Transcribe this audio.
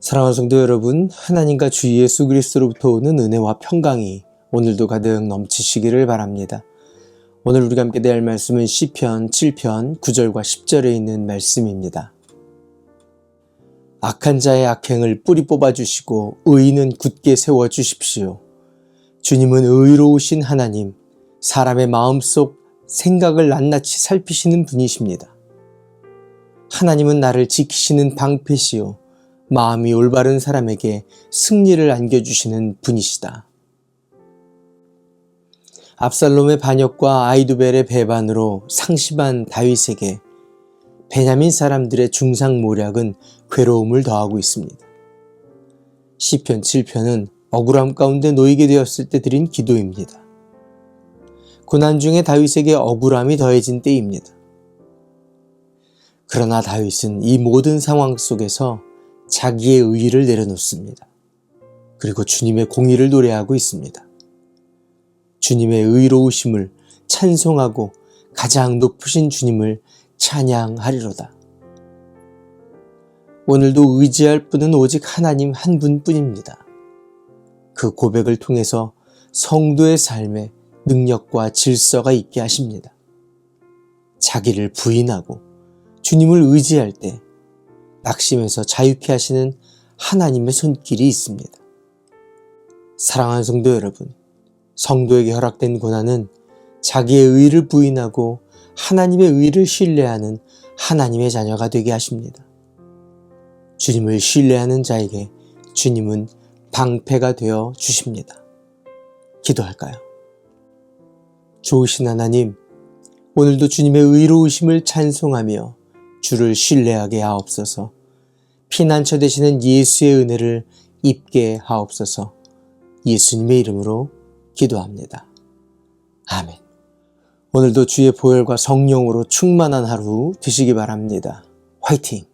사랑하는 성도 여러분, 하나님과 주 예수 그리스도로부터 오는 은혜와 평강이 오늘도 가득 넘치시기를 바랍니다. 오늘 우리가 함께 대할 말씀은 시편 7편 9절과 10절에 있는 말씀입니다. 악한 자의 악행을 뿌리 뽑아 주시고 의인은 굳게 세워 주십시오. 주님은 의로우신 하나님, 사람의 마음속 생각을 낱낱이 살피시는 분이십니다. 하나님은 나를 지키시는 방패시요 마음이 올바른 사람에게 승리를 안겨주시는 분이시다. 압살롬의 반역과 아이두벨의 배반으로 상심한 다윗에게 베냐민 사람들의 중상 모략은 괴로움을 더하고 있습니다. 시편 7편은 억울함 가운데 놓이게 되었을 때 드린 기도입니다. 고난 중에 다윗에게 억울함이 더해진 때입니다. 그러나 다윗은 이 모든 상황 속에서 자기의 의의를 내려놓습니다. 그리고 주님의 공의를 노래하고 있습니다. 주님의 의로우심을 찬송하고 가장 높으신 주님을 찬양하리로다. 오늘도 의지할 분은 오직 하나님 한 분뿐입니다. 그 고백을 통해서 성도의 삶에 능력과 질서가 있게 하십니다. 자기를 부인하고 주님을 의지할 때 낙심에서 자유케 하시는 하나님의 손길이 있습니다. 사랑하는 성도 여러분, 성도에게 허락된 고난은 자기의 의를 부인하고 하나님의 의를 신뢰하는 하나님의 자녀가 되게 하십니다. 주님을 신뢰하는 자에게 주님은 방패가 되어 주십니다. 기도할까요? 좋으신 하나님, 오늘도 주님의 의로우심을 찬송하며 주를 신뢰하게 하옵소서. 피난처 되시는 예수의 은혜를 입게 하옵소서. 예수님의 이름으로 기도합니다. 아멘. 오늘도 주의 보혈과 성령으로 충만한 하루 되시기 바랍니다. 화이팅!